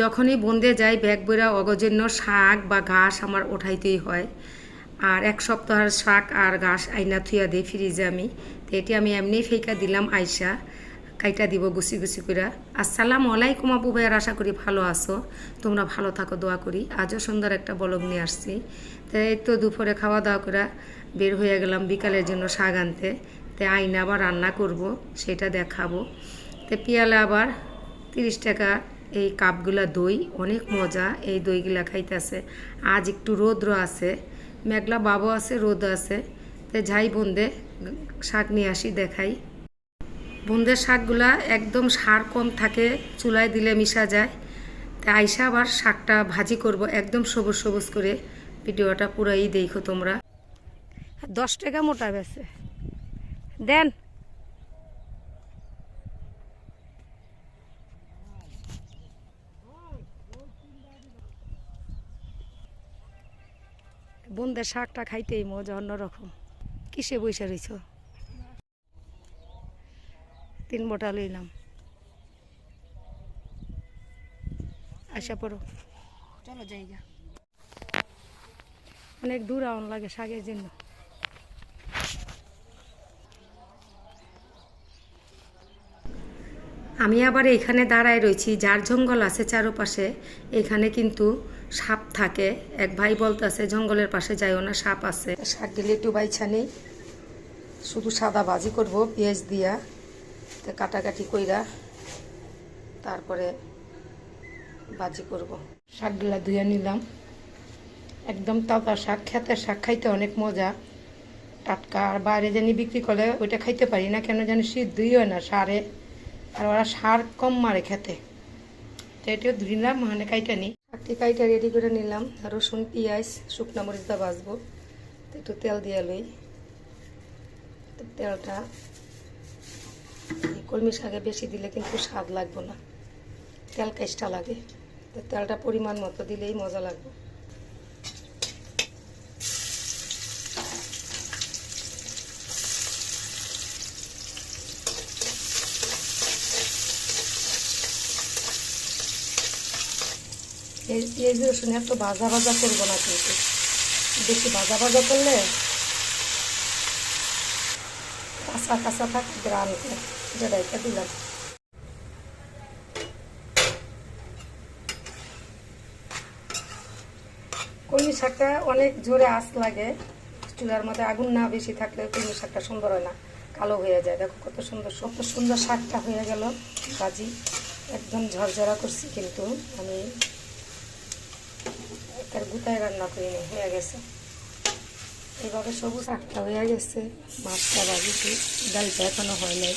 যখনই বন্ধে যাই ব্যাগ বইরা অগজন্য শাক বা ঘাস আমার ওঠাইতেই হয়। আর এক সপ্তাহের শাক আর ঘাস আইনা থুয়া দিই ফ্রিজে আমি। তো এটি আমি এমনি ফেকা দিলাম আইসা, কাইটা দিব গুছি গুছি করে আসসালামু আলাইকুম আপু ভাইয়ার, আশা করি ভালো আছো। তোমরা ভালো থাকো, দোয়া করি। আজও সুন্দর একটা বলগ নিয়ে আসছি। তো এই তো দুপুরে খাওয়া দাওয়া করে বের হয়ে গেলাম বিকালের জন্য শাক আনতে। তো আইনা আবার রান্না করব, সেটা দেখাবো। তো পিয়ালে আবার তিরিশ টাকা এই কাপগুলা দই, অনেক মজা এই দইগুলা খাইতেছে। আজ একটু রৌদ্র আছে, মেঘলা বাবু আছে, রোদ আছে। তো যাই বন্ধে শাক নিয়ে আসি, দেখাই। বন্ধের শাকগুলা একদম সার কম থাকে, চুলায় দিলে মিশা যায়। তাই আইসা আবার শাকটা ভাজি করব, একদম সবুজ সবুজ করে। ভিডিওটা পুরাই দেখো তোমরা। দশ টাকা মোটা বেছে। দেন। বন্ধের শাকটা খাইতেই মজা অন্যরকম। কিসে বসে রইছ? তিন বটা লইলাম আশা পড়ো। চলো জায়গা অনেক দূর আউন লাগে শাকের জন্য। আমি আবার এখানে দাঁড়ায় রয়েছি, যার জঙ্গল আছে চারপাশে। এখানে কিন্তু সাপ থাকে। এক ভাই বলতেছে, জঙ্গলের পাশে যাইও না, সাপ আছে। শাক গেলে একটু বাইছা নেই। শুধু সাদা ভাজি করব, পেঁয়াজ দিয়া, তো কাটাকাটি কইরা তারপরে ভাজি করব। শাকগুলা ধুয়ে নিলাম। একদম তাজা শাক খেতে শাক খাইতে অনেক মজা। টাটকা আর বাইরে জানি বিক্রি করলে ওইটা খাইতে পারি না, কেন জানি সিদ্ধই হয় না সারে। আর ওরা সার কম মারে খেতে। তো এটিও ধুইলাম মানে কাইটা নিই। শাকটি কাইটা রেডি করে নিলাম। রসুন, পেঁয়াজ, শুকনো মরিচ দা ভাজবো। তো একটু তেল দিয়ে লই। তেলটা কলমি শাকে বেশি দিলে কিন্তু স্বাদ লাগবে না। তেল কেষ্টা লাগে। তো তেলটা পরিমাণ মতো দিলেই মজা লাগবে। এই এই রসুন, এত ভাজা ভাজা করব না কিন্তু। বেশি ভাজা ভাজা করলে কাঁচা কাঁচা থাকে গ্রাম যেটা এটা দিলাম। কলমি শাকটা অনেক জোরে আঁচ লাগে, চুলার মধ্যে আগুন না বেশি থাকলে কলমি শাকটা সুন্দর হয় না, কালো হয়ে যায়। দেখো কত সুন্দর কত সুন্দর শাকটা হয়ে গেল। ভাজি একদম ঝরঝরা করছি কিন্তু আমি। তার রান্না করি নি, হয়ে গেছে। এভাবে সবুজ শাকটা হয়ে গেছে, মাছটা ভাজিছি ডালটা এখনও হয় নাই।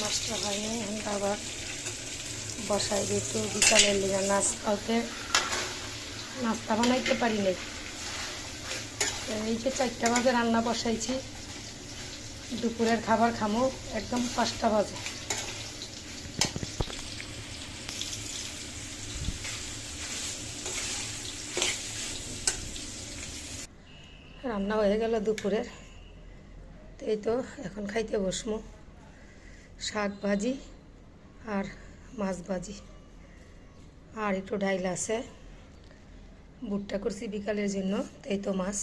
মাছটা হয়নি এখন আবার বসাই যেহেতু বিকালের লেগে নাচ কালকে নাস্তা বানাইতে পারি নাই। এই যে চারটা বাজে রান্না বসাইছি দুপুরের খাবার খামো, একদম পাঁচটা বাজে। রান্না হয়ে গেল দুপুরের। এই তো এখন খাইতে বসমো শাক ভাজি আর মাছ ভাজি। আর একটু ডাইল আছে। বুটটা করছি বিকালের জন্য এই তো মাছ।